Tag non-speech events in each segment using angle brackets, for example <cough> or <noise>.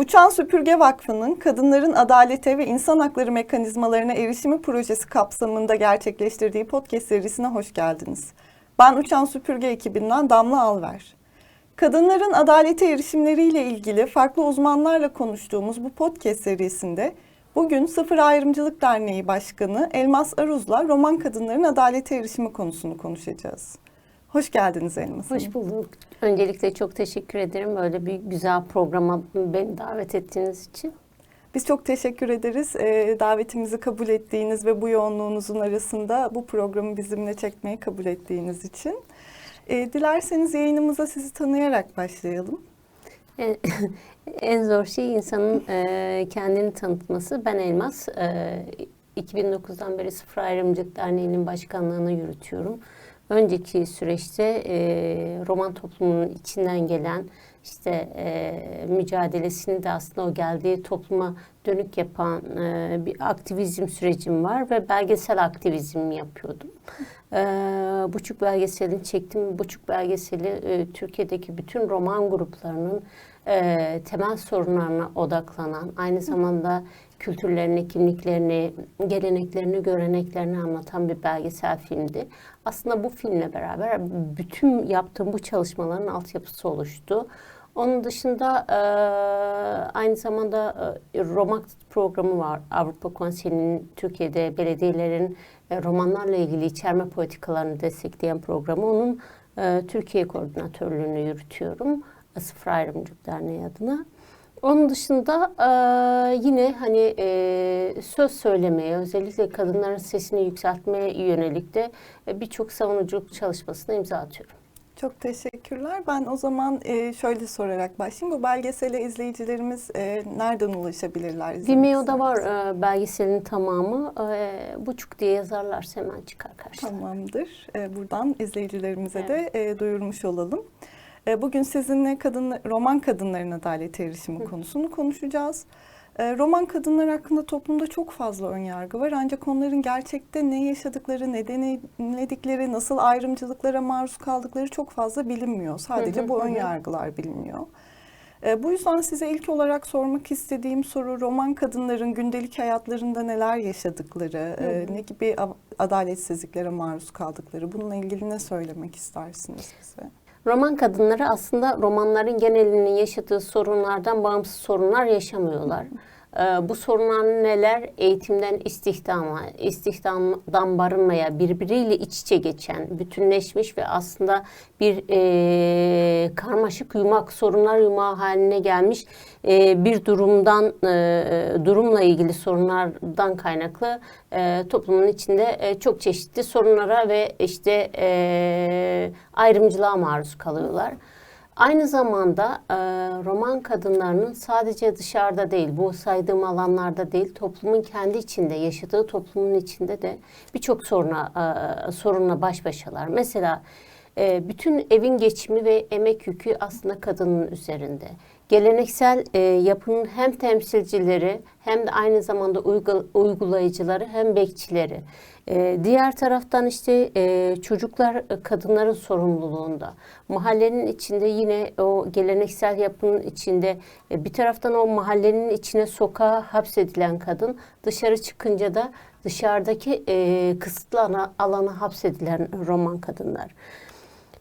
Uçan Süpürge Vakfı'nın kadınların adalete ve insan hakları mekanizmalarına erişimi projesi kapsamında gerçekleştirdiği podcast serisine hoş geldiniz. Ben Uçan Süpürge ekibinden Damla Alver. Kadınların adalete erişimleriyle ilgili farklı uzmanlarla konuştuğumuz bu podcast serisinde bugün Sıfır Ayrımcılık Derneği Başkanı Elmas Aruz'la roman kadınların adalete erişimi konusunu konuşacağız. Hoş geldiniz Elmas Hanım. Hoş bulduk. Öncelikle çok teşekkür ederim böyle bir güzel programa beni davet ettiğiniz için. Biz çok teşekkür ederiz e, davetimizi kabul ettiğiniz ve bu yoğunluğunuzun arasında bu programı bizimle çekmeyi kabul ettiğiniz için. E, dilerseniz yayınımıza sizi tanıyarak başlayalım. En, <laughs> en zor şey insanın e, kendini tanıtması. Ben Elmas. E, 2009'dan beri Sıfır Ayrımcılık Derneği'nin başkanlığını yürütüyorum. Önceki süreçte e, roman toplumunun içinden gelen işte e, mücadelesini de aslında o geldiği topluma dönük yapan e, bir aktivizm sürecim var ve belgesel aktivizm yapıyordum. E, Buçuk belgeselini çektim. Buçuk belgeseli e, Türkiye'deki bütün roman gruplarının e, temel sorunlarına odaklanan, aynı zamanda kültürlerini, kimliklerini, geleneklerini, göreneklerini anlatan bir belgesel filmdi. Aslında bu filmle beraber bütün yaptığım bu çalışmaların altyapısı oluştu. Onun dışında e, aynı zamanda e, Romak programı var. Avrupa Konseyi'nin Türkiye'de belediyelerin e, romanlarla ilgili içerme politikalarını destekleyen programı. Onun e, Türkiye koordinatörlüğünü yürütüyorum. Sıfır Ayrımcılık Derneği adına. Onun dışında e, yine hani e, söz söylemeye, özellikle kadınların sesini yükseltmeye yönelik de e, birçok savunuculuk çalışmasına imza atıyorum. Çok teşekkürler. Ben o zaman e, şöyle sorarak başlayayım. Bu belgesele izleyicilerimiz e, nereden ulaşabilirler? Vimeo'da var e, belgeselin tamamı. E, buçuk diye yazarlarsa hemen çıkar karşılarına. Tamamdır. E, buradan izleyicilerimize Evet. de e, duyurmuş olalım. E, bugün sizinle kadın, roman kadınların adalete erişimi konusunu konuşacağız. E, roman kadınlar hakkında toplumda çok fazla önyargı var ancak onların gerçekte ne yaşadıkları, ne deneyimledikleri, nasıl ayrımcılıklara maruz kaldıkları çok fazla bilinmiyor. Sadece bu önyargılar biliniyor. E, bu yüzden size ilk olarak sormak istediğim soru roman kadınların gündelik hayatlarında neler yaşadıkları, e, ne gibi adaletsizliklere maruz kaldıkları, bununla ilgili ne söylemek istersiniz bize? Roman kadınları aslında romanların genelinin yaşadığı sorunlardan bağımsız sorunlar yaşamıyorlar. Ee, bu sorunlar neler? Eğitimden istihdama, istihdamdan barınmaya, birbiriyle iç içe geçen, bütünleşmiş ve aslında bir e, karmaşık yumak, sorunlar yumağı haline gelmiş e, bir durumdan, e, durumla ilgili sorunlardan kaynaklı e, toplumun içinde e, çok çeşitli sorunlara ve işte e, ayrımcılığa maruz kalıyorlar. Aynı zamanda e, roman kadınlarının sadece dışarıda değil, bu saydığım alanlarda değil, toplumun kendi içinde, yaşadığı toplumun içinde de birçok soruna e, sorunla baş başalar. Mesela e, bütün evin geçimi ve emek yükü aslında kadının üzerinde. Geleneksel e, yapının hem temsilcileri hem de aynı zamanda uygul- uygulayıcıları hem bekçileri. E, diğer taraftan işte e, çocuklar e, kadınların sorumluluğunda. Mahallenin içinde yine o geleneksel yapının içinde e, bir taraftan o mahallenin içine sokağa hapsedilen kadın dışarı çıkınca da dışarıdaki e, kısıtlı ana- alana hapsedilen roman kadınlar.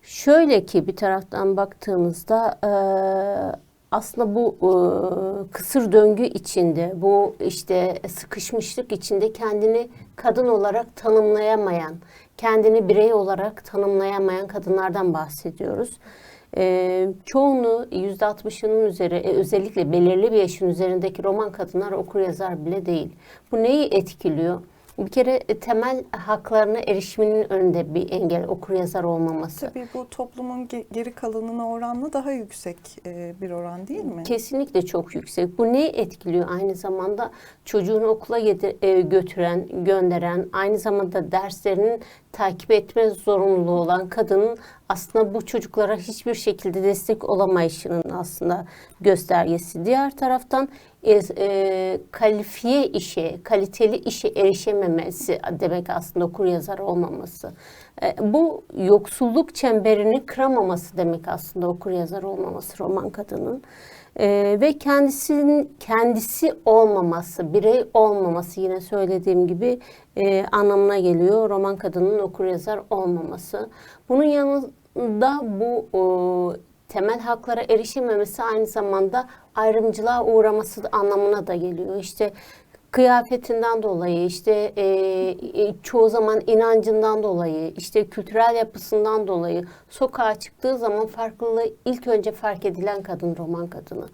Şöyle ki bir taraftan baktığımızda e, aslında bu e, kısır döngü içinde, bu işte sıkışmışlık içinde kendini kadın olarak tanımlayamayan, kendini birey olarak tanımlayamayan kadınlardan bahsediyoruz. E, çoğunu %60'ının üzeri, e, özellikle belirli bir yaşın üzerindeki roman kadınlar okur yazar bile değil. Bu neyi etkiliyor? Bir kere e, temel haklarına erişiminin önünde bir engel okur yazar olmaması. Tabii bu toplumun ge- geri kalanına oranla daha yüksek e, bir oran değil mi? Kesinlikle çok yüksek. Bu neyi etkiliyor? Aynı zamanda çocuğunu okula e, götüren, gönderen, aynı zamanda derslerinin takip etme zorunluluğu olan kadının aslında bu çocuklara hiçbir şekilde destek olamayışının aslında göstergesi. Diğer taraftan e, e, kalifiye işe, kaliteli işe erişememesi demek aslında okur yazar olmaması. E, bu yoksulluk çemberini kıramaması demek aslında okur yazar olmaması roman kadının. Ee, ve kendisinin kendisi olmaması, birey olmaması yine söylediğim gibi e, anlamına geliyor. Roman kadının okur yazar olmaması. Bunun yanında bu o, temel haklara erişememesi aynı zamanda ayrımcılığa uğraması anlamına da geliyor. İşte kıyafetinden dolayı, işte e, e, çoğu zaman inancından dolayı, işte kültürel yapısından dolayı sokağa çıktığı zaman farklılığı ilk önce fark edilen kadın roman kadını.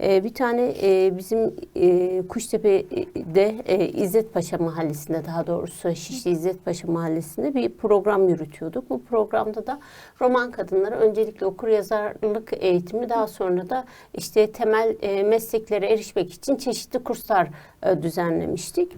E, bir tane e, bizim e, Kuştepe'de e, İzzet Paşa Mahallesi'nde daha doğrusu Şişli İzzet Paşa Mahallesi'nde bir program yürütüyorduk. Bu programda da roman kadınlara öncelikle okur yazarlık eğitimi daha sonra da işte temel e, mesleklere erişmek için çeşitli kurslar e, düzenlemiştik.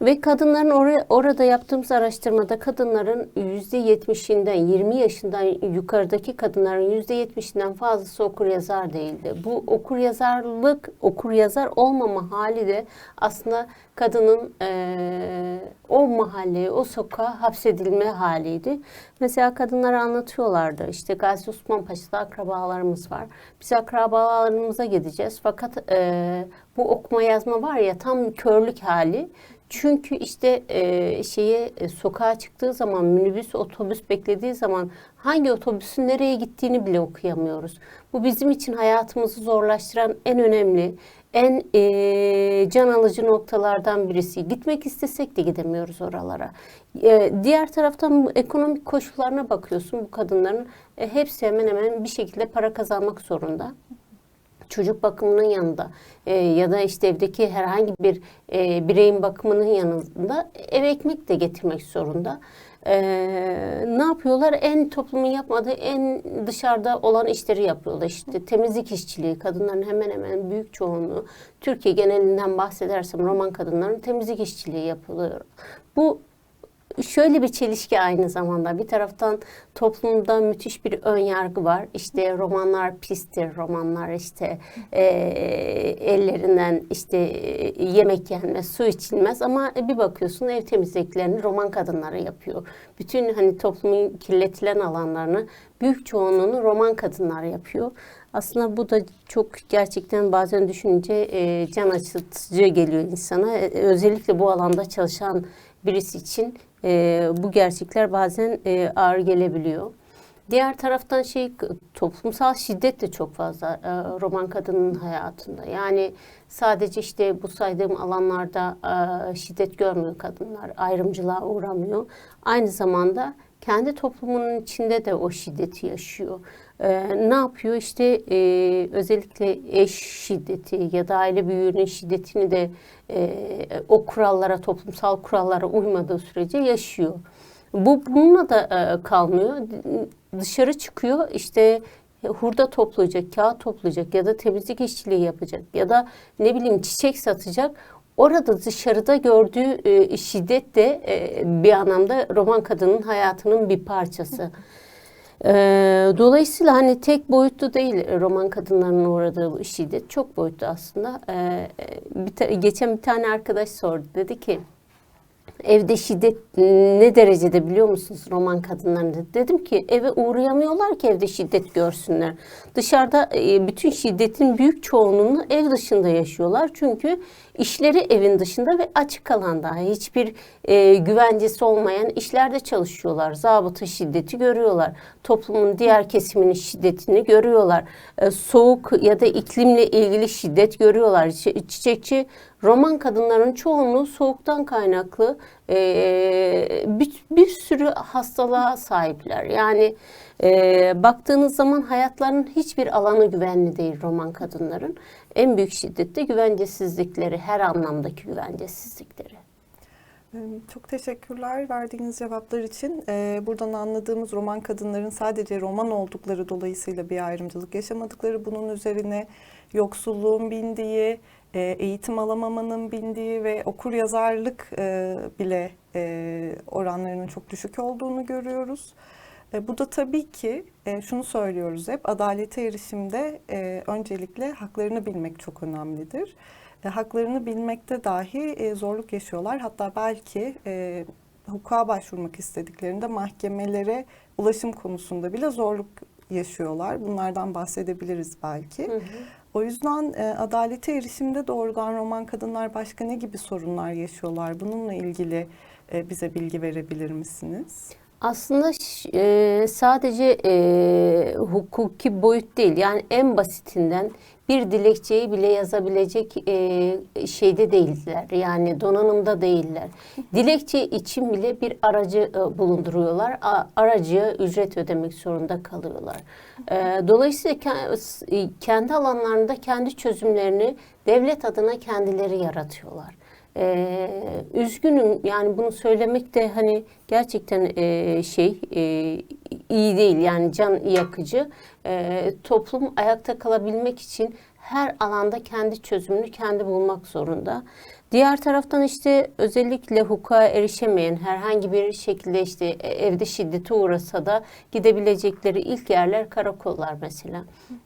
Ve kadınların oraya, orada yaptığımız araştırmada kadınların yüzde yetmişinden 20 yaşından yukarıdaki kadınların yüzde yetmişinden fazlası okur yazar değildi. Bu okur yazarlık, okur yazar olmama hali de aslında kadının eee, o mahalleye, o sokağa hapsedilme haliydi. Mesela kadınlar anlatıyorlardı. İşte Gazi Osman Paşa'da akrabalarımız var. Biz akrabalarımıza gideceğiz. Fakat eee, bu okuma yazma var ya tam körlük hali. Çünkü işte e, şeye e, sokağa çıktığı zaman minibüs, otobüs beklediği zaman hangi otobüsün nereye gittiğini bile okuyamıyoruz. Bu bizim için hayatımızı zorlaştıran en önemli, en e, can alıcı noktalardan birisi. Gitmek istesek de gidemiyoruz oralara. E, diğer taraftan ekonomik koşullarına bakıyorsun bu kadınların e, hepsi hemen hemen bir şekilde para kazanmak zorunda çocuk bakımının yanında e, ya da işte evdeki herhangi bir e, bireyin bakımının yanında ev ekmek de getirmek zorunda. E, ne yapıyorlar? En toplumun yapmadığı en dışarıda olan işleri yapıyorlar. İşte temizlik işçiliği, kadınların hemen hemen büyük çoğunluğu Türkiye genelinden bahsedersem roman kadınların temizlik işçiliği yapılıyor. Bu şöyle bir çelişki aynı zamanda. Bir taraftan toplumda müthiş bir ön yargı var. İşte romanlar pistir, romanlar işte e, ellerinden işte e, yemek yenmez, su içilmez ama bir bakıyorsun ev temizliklerini roman kadınları yapıyor. Bütün hani toplumun kirletilen alanlarını büyük çoğunluğunu roman kadınlar yapıyor. Aslında bu da çok gerçekten bazen düşününce e, can acıtıcı geliyor insana. E, özellikle bu alanda çalışan birisi için e, bu gerçekler bazen e, ağır gelebiliyor. Diğer taraftan şey toplumsal şiddet de çok fazla e, roman kadının hayatında. Yani sadece işte bu saydığım alanlarda e, şiddet görmüyor kadınlar, ayrımcılığa uğramıyor. Aynı zamanda kendi toplumunun içinde de o şiddeti yaşıyor. Ee, ne yapıyor? İşte e, özellikle eş şiddeti ya da aile büyüğünün şiddetini de e, o kurallara, toplumsal kurallara uymadığı sürece yaşıyor. Bu bununla da e, kalmıyor. Dışarı çıkıyor işte hurda toplayacak, kağıt toplayacak ya da temizlik işçiliği yapacak ya da ne bileyim çiçek satacak. Orada dışarıda gördüğü e, şiddet de e, bir anlamda roman kadının hayatının bir parçası. E, dolayısıyla hani tek boyutlu değil roman kadınlarının uğradığı bu şiddet çok boyutlu aslında. E, bir geçen bir tane arkadaş sordu dedi ki evde şiddet ne derecede biliyor musunuz roman kadınlarında? Dedim ki eve uğrayamıyorlar ki evde şiddet görsünler. Dışarıda e, bütün şiddetin büyük çoğunluğunu ev dışında yaşıyorlar. Çünkü işleri evin dışında ve açık alanda hiçbir e, güvencesi olmayan işlerde çalışıyorlar. Zabıta şiddeti görüyorlar. Toplumun diğer kesiminin şiddetini görüyorlar. E, soğuk ya da iklimle ilgili şiddet görüyorlar. Çi- Çiçekçi roman kadınların çoğunluğu soğuktan kaynaklı e, bir, bir sürü hastalığa sahipler. Yani e, baktığınız zaman hayatlarının hiçbir alanı güvenli değil roman kadınların. En büyük şiddette güvencesizlikleri, her anlamdaki güvencesizlikleri. Ee, Çok teşekkürler verdiğiniz cevaplar için. Ee, Buradan anladığımız roman kadınların sadece roman oldukları dolayısıyla bir ayrımcılık yaşamadıkları, bunun üzerine yoksulluğun bindiği, e, eğitim alamamanın bindiği ve okur yazarlık e, bile e, oranlarının çok düşük olduğunu görüyoruz. E, Bu da tabii ki e, şunu söylüyoruz hep, adalete erişimde e, öncelikle haklarını bilmek çok önemlidir. E, haklarını bilmekte dahi e, zorluk yaşıyorlar. Hatta belki e, hukuka başvurmak istediklerinde mahkemelere ulaşım konusunda bile zorluk yaşıyorlar. Bunlardan bahsedebiliriz belki. O yüzden e, adalete erişimde doğrudan roman kadınlar başka ne gibi sorunlar yaşıyorlar? Bununla ilgili e, bize bilgi verebilir misiniz? Aslında e, sadece e, hukuki boyut değil. Yani en basitinden bir dilekçeyi bile yazabilecek e, şeyde değiller. Yani donanımda değiller. <laughs> Dilekçe için bile bir aracı e, bulunduruyorlar. A- aracıya ücret ödemek zorunda kalıyorlar. E, dolayısıyla kendi alanlarında kendi çözümlerini devlet adına kendileri yaratıyorlar. Ee, üzgünüm yani bunu söylemek de hani gerçekten e, şey e, iyi değil yani can yakıcı. Ee, toplum ayakta kalabilmek için her alanda kendi çözümünü kendi bulmak zorunda. Diğer taraftan işte özellikle hukuka erişemeyen herhangi bir şekilde işte evde şiddete uğrasa da gidebilecekleri ilk yerler karakollar mesela.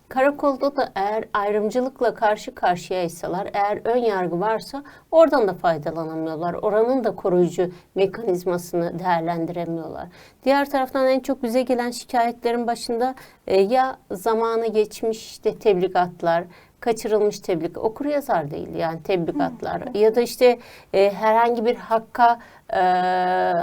Karakolda da eğer ayrımcılıkla karşı karşıyaysalar, eğer ön yargı varsa oradan da faydalanamıyorlar. Oranın da koruyucu mekanizmasını değerlendiremiyorlar. Diğer taraftan en çok bize gelen şikayetlerin başında e, ya zamanı geçmiş işte tebligatlar, kaçırılmış tebliğ okur yazar değil yani tebligatlar ya da işte e, herhangi bir hakka e,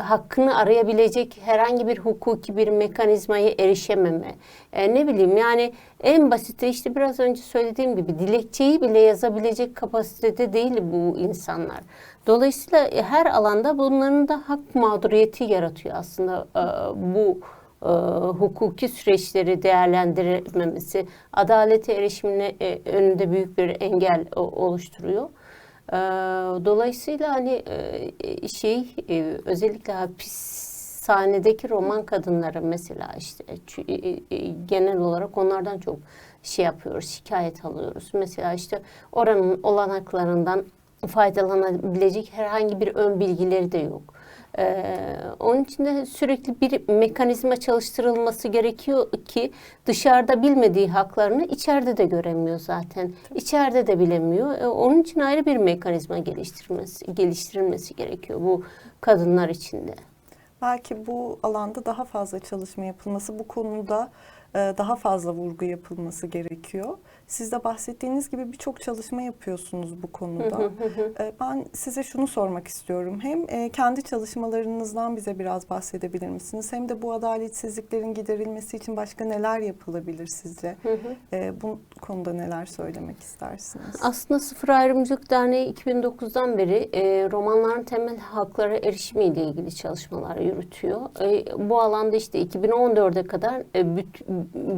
hakkını arayabilecek herhangi bir hukuki bir mekanizmaya erişememe. E, ne bileyim yani en basiti işte biraz önce söylediğim gibi dilekçeyi bile yazabilecek kapasitede değil bu insanlar. Dolayısıyla e, her alanda bunların da hak mağduriyeti yaratıyor aslında e, bu e, hukuki süreçleri değerlendirmemesi, adalete erişimine e, önünde büyük bir engel o- oluşturuyor. E, dolayısıyla hani e, şey e, özellikle hapishanedeki roman kadınları mesela işte e, e, genel olarak onlardan çok şey yapıyoruz, şikayet alıyoruz. Mesela işte oranın olanaklarından faydalanabilecek herhangi bir ön bilgileri de yok. Ee, onun için de sürekli bir mekanizma çalıştırılması gerekiyor ki dışarıda bilmediği haklarını içeride de göremiyor zaten. İçeride de bilemiyor. Ee, onun için ayrı bir mekanizma geliştirmesi geliştirilmesi gerekiyor bu kadınlar için de. Belki bu alanda daha fazla çalışma yapılması, bu konuda e, daha fazla vurgu yapılması gerekiyor. Siz de bahsettiğiniz gibi birçok çalışma yapıyorsunuz bu konuda. E, Ben size şunu sormak istiyorum. Hem e, kendi çalışmalarınızdan bize biraz bahsedebilir misiniz? Hem de bu adaletsizliklerin giderilmesi için başka neler yapılabilir sizce? E, Bu konuda neler söylemek istersiniz? Aslında Sıfır Ayrımcılık Derneği 2009'dan beri e, romanların temel haklara erişimiyle ilgili çalışmalar yürütüyor. E, bu alanda işte 2014'e kadar e, büt-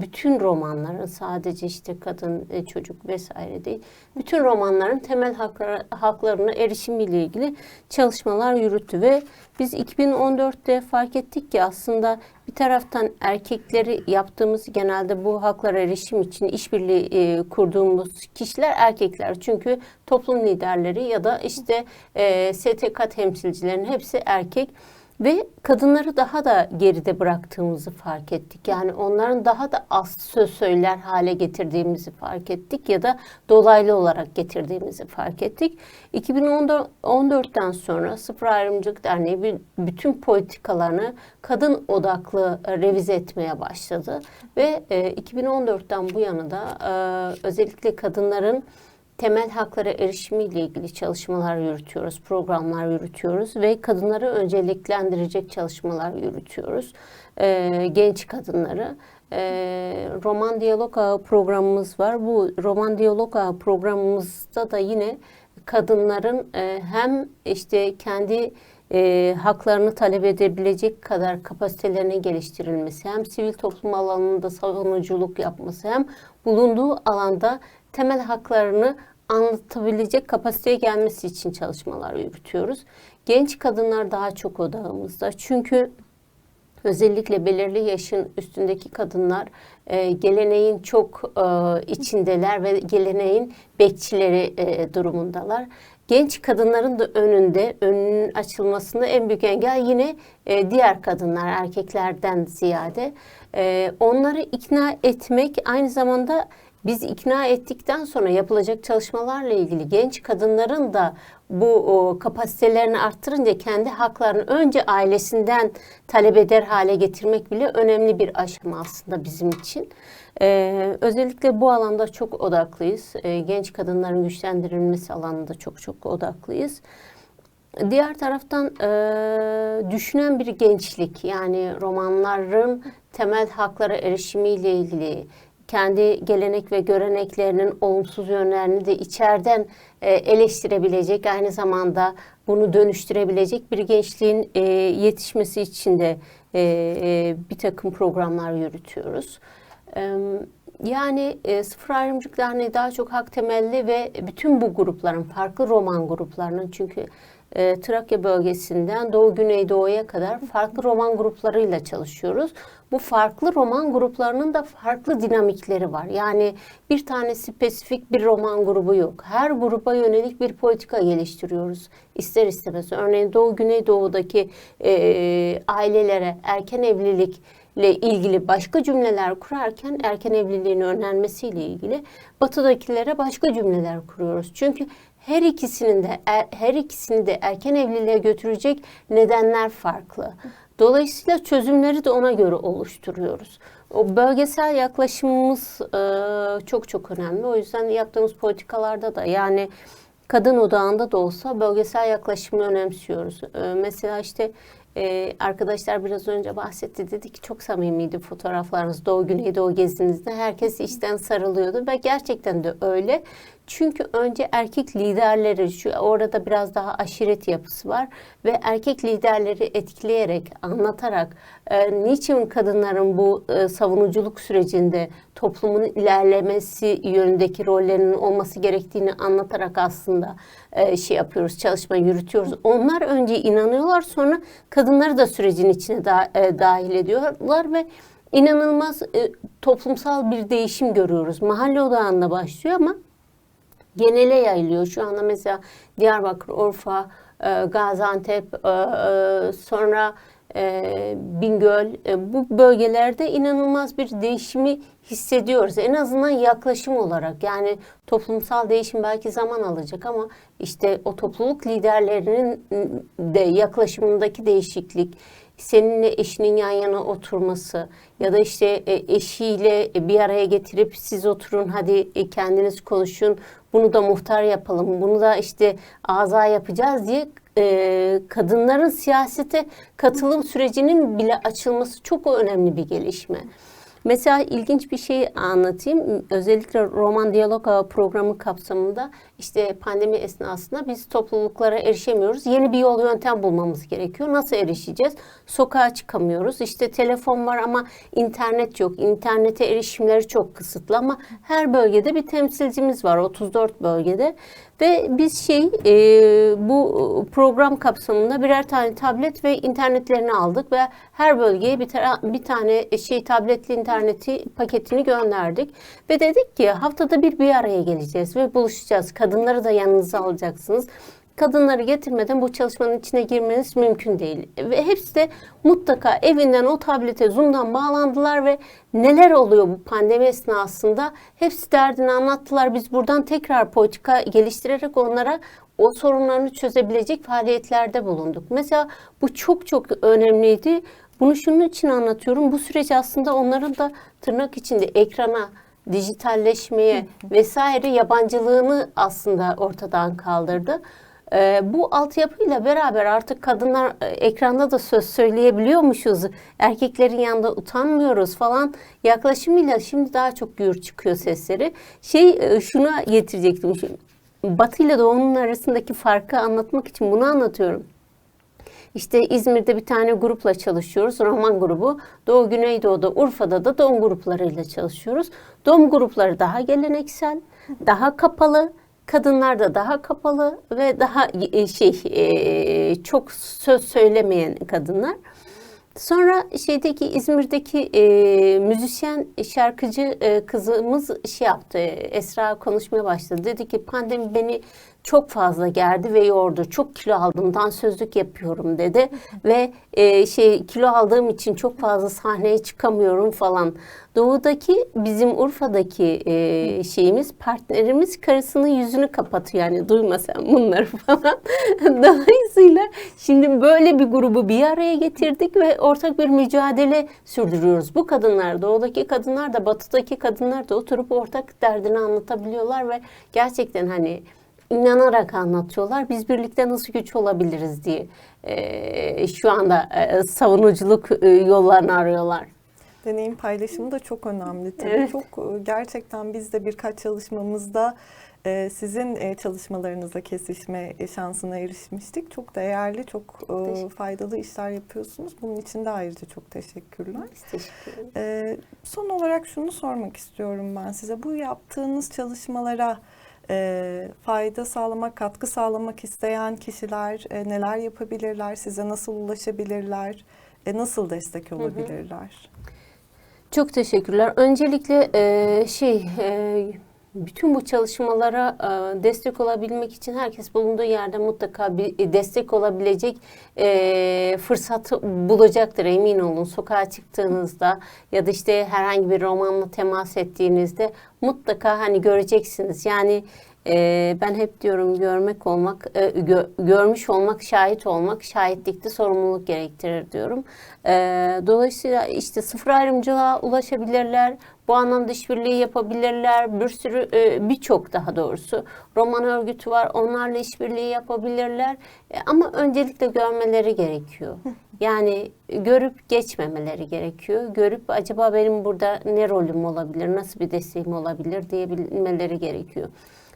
bütün romanların sadece işte kadın, e, çocuk vesaire değil, bütün romanların temel haklara, haklarına erişimiyle ilgili çalışmalar yürüttü ve biz 2014'te fark ettik ki aslında bir taraftan erkekleri yaptığımız genelde bu haklara erişim için işbirliği e, kurduğumuz kişiler erkekler. Çünkü toplum liderleri ya da işte e, STK temsilcilerinin hepsi erkek. Ve kadınları daha da geride bıraktığımızı fark ettik. Yani onların daha da az söz söyler hale getirdiğimizi fark ettik ya da dolaylı olarak getirdiğimizi fark ettik. 2014'ten sonra Sıfır Ayrımcılık Derneği bütün politikalarını kadın odaklı e, revize etmeye başladı. Ve e, 2014'ten bu yana da e, özellikle kadınların temel haklara erişimiyle ilgili çalışmalar yürütüyoruz, programlar yürütüyoruz ve kadınları önceliklendirecek çalışmalar yürütüyoruz. Ee, genç kadınları. Ee, Roman Diyalog Ağı programımız var. Bu Roman Diyalog Ağı programımızda da yine kadınların e, hem işte kendi e, haklarını talep edebilecek kadar kapasitelerine geliştirilmesi, hem sivil toplum alanında savunuculuk yapması, hem bulunduğu alanda temel haklarını anlatabilecek kapasiteye gelmesi için çalışmalar yürütüyoruz. Genç kadınlar daha çok odağımızda. Çünkü özellikle belirli yaşın üstündeki kadınlar e, geleneğin çok e, içindeler ve geleneğin bekçileri e, durumundalar. Genç kadınların da önünde, önünün açılmasında en büyük engel yine e, diğer kadınlar, erkeklerden ziyade. E, onları ikna etmek aynı zamanda biz ikna ettikten sonra yapılacak çalışmalarla ilgili genç kadınların da bu o, kapasitelerini arttırınca kendi haklarını önce ailesinden talep eder hale getirmek bile önemli bir aşama aslında bizim için. Ee, özellikle bu alanda çok odaklıyız. Ee, genç kadınların güçlendirilmesi alanında çok çok odaklıyız. Diğer taraftan e, düşünen bir gençlik yani romanların temel haklara erişimiyle ilgili kendi gelenek ve göreneklerinin olumsuz yönlerini de içeriden e, eleştirebilecek aynı zamanda bunu dönüştürebilecek bir gençliğin e, yetişmesi için de e, bir takım programlar yürütüyoruz. Yani Sıfır Ayrımcılık Derneği daha çok hak temelli ve bütün bu grupların, farklı roman gruplarının çünkü e, Trakya bölgesinden Doğu Güneydoğu'ya kadar farklı roman gruplarıyla çalışıyoruz. Bu farklı roman gruplarının da farklı dinamikleri var. Yani bir tane spesifik bir roman grubu yok. Her gruba yönelik bir politika geliştiriyoruz. İster istemez. Örneğin Doğu Güneydoğu'daki e, ailelere erken evlilik ile ilgili başka cümleler kurarken erken evliliğin önlenmesiyle ilgili batıdakilere başka cümleler kuruyoruz. Çünkü her ikisinin de er- her ikisini de erken evliliğe götürecek nedenler farklı. Dolayısıyla çözümleri de ona göre oluşturuyoruz. O bölgesel yaklaşımımız e, çok çok önemli. O yüzden yaptığımız politikalarda da yani kadın odağında da olsa bölgesel yaklaşımı önemsiyoruz. E, mesela işte e, arkadaşlar biraz önce bahsetti dedi ki çok samimiydi fotoğraflarınız Doğu Güneydoğu gezinizde. Herkes işten sarılıyordu ve gerçekten de öyle. Çünkü önce erkek liderleri şu orada biraz daha aşiret yapısı var ve erkek liderleri etkileyerek, anlatarak e, niçin kadınların bu e, savunuculuk sürecinde toplumun ilerlemesi yönündeki rollerinin olması gerektiğini anlatarak aslında e, şey yapıyoruz, çalışma yürütüyoruz. Onlar önce inanıyorlar sonra kadınları da sürecin içine da, e, dahil ediyorlar ve inanılmaz e, toplumsal bir değişim görüyoruz. Mahalle odağında başlıyor ama genele yayılıyor. Şu anda mesela Diyarbakır, Urfa, e, Gaziantep, e, e, sonra e, Bingöl e, bu bölgelerde inanılmaz bir değişimi hissediyoruz. En azından yaklaşım olarak yani toplumsal değişim belki zaman alacak ama işte o topluluk liderlerinin de yaklaşımındaki değişiklik, seninle eşinin yan yana oturması ya da işte e, eşiyle bir araya getirip siz oturun hadi e, kendiniz konuşun bunu da muhtar yapalım bunu da işte aza yapacağız diye e, kadınların siyasete katılım sürecinin bile açılması çok önemli bir gelişme. Mesela ilginç bir şey anlatayım. Özellikle Roman Diyalog programı kapsamında işte pandemi esnasında biz topluluklara erişemiyoruz. Yeni bir yol yöntem bulmamız gerekiyor. Nasıl erişeceğiz? Sokağa çıkamıyoruz. İşte telefon var ama internet yok. İnternete erişimleri çok kısıtlı ama her bölgede bir temsilcimiz var. 34 bölgede. Ve biz şey e, bu program kapsamında birer tane tablet ve internetlerini aldık ve her bölgeye bir, tara- bir tane şey tabletli interneti paketini gönderdik. Ve dedik ki haftada bir bir araya geleceğiz ve buluşacağız. Kadınları da yanınıza alacaksınız. Kadınları getirmeden bu çalışmanın içine girmeniz mümkün değil. Ve hepsi de mutlaka evinden o tablete Zoom'dan bağlandılar ve neler oluyor bu pandemi esnasında hepsi derdini anlattılar. Biz buradan tekrar politika geliştirerek onlara o sorunlarını çözebilecek faaliyetlerde bulunduk. Mesela bu çok çok önemliydi. Bunu şunun için anlatıyorum. Bu süreç aslında onların da tırnak içinde ekrana dijitalleşmeye vesaire yabancılığını aslında ortadan kaldırdı. Ee, bu altyapıyla beraber artık kadınlar e, ekranda da söz söyleyebiliyormuşuz. Erkeklerin yanında utanmıyoruz falan yaklaşımıyla şimdi daha çok gür çıkıyor sesleri. Şey e, şuna getirecektim. Şimdi, Batı ile Doğu'nun arasındaki farkı anlatmak için bunu anlatıyorum. İşte İzmir'de bir tane grupla çalışıyoruz. Roman grubu. Doğu Güneydoğu'da, Urfa'da da doğum gruplarıyla çalışıyoruz. Doğum grupları daha geleneksel, daha kapalı. Kadınlar da daha kapalı ve daha e, şey e, çok söz söylemeyen kadınlar. Sonra şeydeki İzmir'deki e, müzisyen şarkıcı e, kızımız şey yaptı. Esra konuşmaya başladı. Dedi ki pandemi beni çok fazla gerdi ve yordu. Çok kilo aldım, dansözlük yapıyorum dedi. ve e, şey kilo aldığım için çok fazla sahneye çıkamıyorum falan. Doğudaki bizim Urfa'daki e, şeyimiz partnerimiz karısının yüzünü kapatıyor yani duyma sen bunları <laughs> falan. Dolayısıyla şimdi böyle bir grubu bir araya getirdik ve ortak bir mücadele sürdürüyoruz. Bu kadınlar, doğudaki kadınlar da batıdaki kadınlar da oturup ortak derdini anlatabiliyorlar ve gerçekten hani inanarak anlatıyorlar. Biz birlikte nasıl güç olabiliriz diye e, şu anda e, savunuculuk e, yollarını arıyorlar. Deneyim paylaşımı da çok önemli tabii. Evet. Çok e, gerçekten biz de birkaç çalışmamızda e, sizin e, çalışmalarınızla kesişme şansına erişmiştik. Çok değerli, çok e, faydalı işler yapıyorsunuz. Bunun için de ayrıca çok teşekkürler. Biz teşekkür ederiz. E, son olarak şunu sormak istiyorum ben size. Bu yaptığınız çalışmalara e, fayda sağlamak, katkı sağlamak isteyen kişiler e, neler yapabilirler? Size nasıl ulaşabilirler? E, nasıl destek olabilirler? Çok teşekkürler. Öncelikle e, şey e, bütün bu çalışmalara e, destek olabilmek için herkes bulunduğu yerde mutlaka bir destek olabilecek e, fırsatı bulacaktır emin olun. Sokağa çıktığınızda ya da işte herhangi bir romanla temas ettiğinizde mutlaka hani göreceksiniz. Yani e, ben hep diyorum görmek olmak, e, gö- görmüş olmak, şahit olmak, şahitlikte sorumluluk gerektirir diyorum. E, dolayısıyla işte sıfır ayrımcılığa ulaşabilirler, bu anlamda işbirliği yapabilirler, bir sürü e, birçok daha doğrusu roman örgütü var, onlarla işbirliği yapabilirler. E, ama öncelikle görmeleri gerekiyor. Yani görüp geçmemeleri gerekiyor. Görüp acaba benim burada ne rolüm olabilir, nasıl bir desteğim olabilir diyebilmeleri gerekiyor.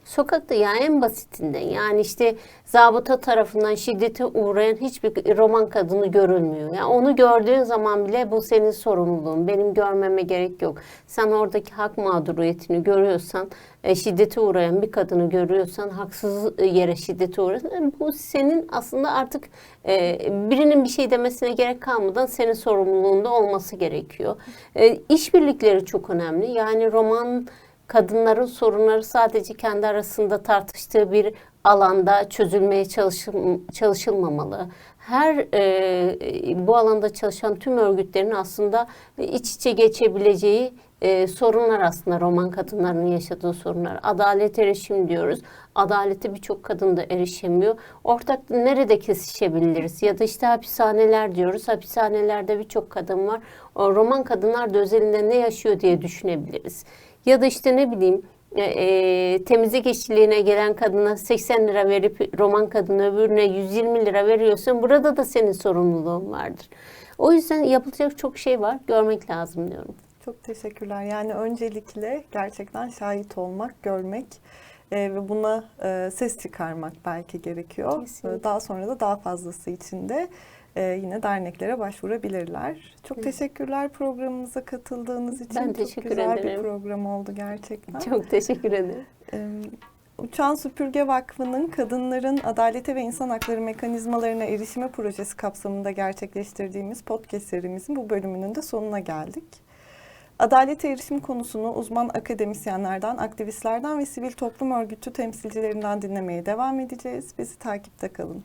Sokakta ya en basitinden yani işte zabıta tarafından şiddete uğrayan hiçbir roman kadını görülmüyor. Yani onu gördüğün zaman bile bu senin sorumluluğun. Benim görmeme gerek yok. Sen oradaki hak mağduriyetini görüyorsan, e, şiddete uğrayan bir kadını görüyorsan, haksız yere şiddete uğrayan bu senin aslında artık e, birinin bir şey demesine gerek kalmadan senin sorumluluğunda olması gerekiyor. E, işbirlikleri çok önemli. Yani roman kadınların sorunları sadece kendi arasında tartıştığı bir alanda çözülmeye çalışıl- çalışılmamalı. Her e, bu alanda çalışan tüm örgütlerin aslında iç içe geçebileceği e, sorunlar aslında roman kadınlarının yaşadığı sorunlar. Adalet erişim diyoruz. Adalete birçok kadın da erişemiyor. Ortak nerede kesişebiliriz? Ya da işte hapishaneler diyoruz. Hapishanelerde birçok kadın var. O roman kadınlar da özelinde ne yaşıyor diye düşünebiliriz. Ya da işte ne bileyim e, e, temizlik işçiliğine gelen kadına 80 lira verip roman kadına öbürüne 120 lira veriyorsun. Burada da senin sorumluluğun vardır. O yüzden yapılacak çok şey var. Görmek lazım diyorum. Çok teşekkürler. Yani öncelikle gerçekten şahit olmak, görmek e, ve buna e, ses çıkarmak belki gerekiyor. Kesinlikle. Daha sonra da daha fazlası için de e, yine derneklere başvurabilirler. Çok teşekkürler programımıza katıldığınız için. Ben Çok teşekkür güzel bir ederim. program oldu gerçekten. Çok teşekkür ederim. Uçan Süpürge Vakfı'nın kadınların adalete ve insan hakları mekanizmalarına erişime projesi kapsamında gerçekleştirdiğimiz podcast serimizin bu bölümünün de sonuna geldik. Adalete erişim konusunu uzman akademisyenlerden, aktivistlerden ve sivil toplum örgütü temsilcilerinden dinlemeye devam edeceğiz. Bizi takipte kalın.